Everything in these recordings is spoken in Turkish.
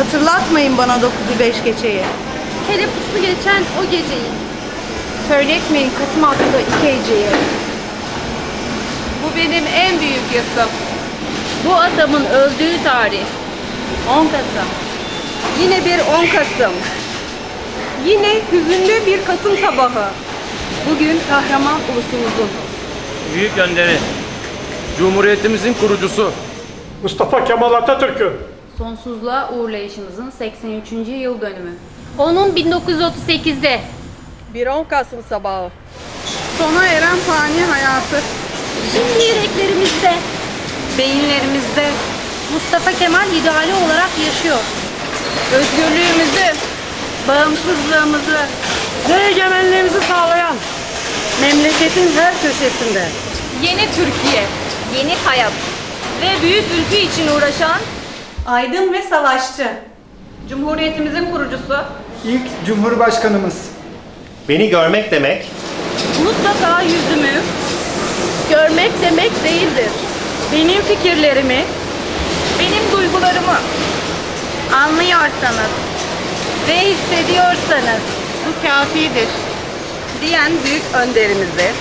Hatırlatmayın bana 9'u 5 geçeyi. Hele puslu geçen o geceyi. Söyletmeyin Kasım adlı iki heceyi. Bu benim en büyük yasım. Bu adamın öldüğü tarih. 10 Kasım. Yine bir 10 Kasım. Yine hüzünlü bir Kasım sabahı. Bugün kahraman ulusumuzun. Büyük önderi. Cumhuriyetimizin kurucusu. Mustafa Kemal Atatürk'ü Sonsuzluğa uğurlayışımızın 83. yıl dönümü. Onun 1938'de Bir 10 Kasım sabahı. Sona eren fani hayatı. Şimdi yüreklerimizde Beyinlerimizde Mustafa Kemal ideali olarak yaşıyor. özgürlüğümüzü, bağımsızlığımızı ve egemenliğimizi sağlayan memleketin her köşesinde Yeni Türkiye, yeni hayat ve büyük ülkü için uğraşan aydın ve savaşçı, Cumhuriyetimizin kurucusu, İlk Cumhurbaşkanımız. Beni görmek demek, mutlaka yüzümü görmek demek değildir. Benim fikirlerimi, benim duygularımı anlıyorsanız ve hissediyorsanız bu kafidir diyen büyük önderimize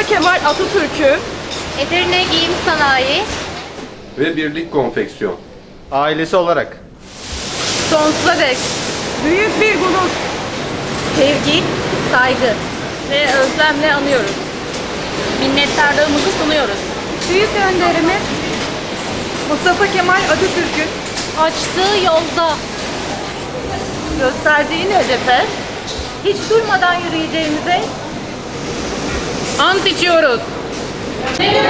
Mustafa Kemal Atatürk'ü Edirne Giyim Sanayi ve Birlik Konfeksiyon. ailesi olarak sonsuza dek büyük bir gurur, sevgi, saygı ve özlemle anıyoruz. minnettarlığımızı sunuyoruz. Büyük önderimiz Mustafa Kemal Atatürk'ün Açtığı yolda gösterdiğin hedefe hiç durmadan yürüyeceğimize ant içiyoruz. Benim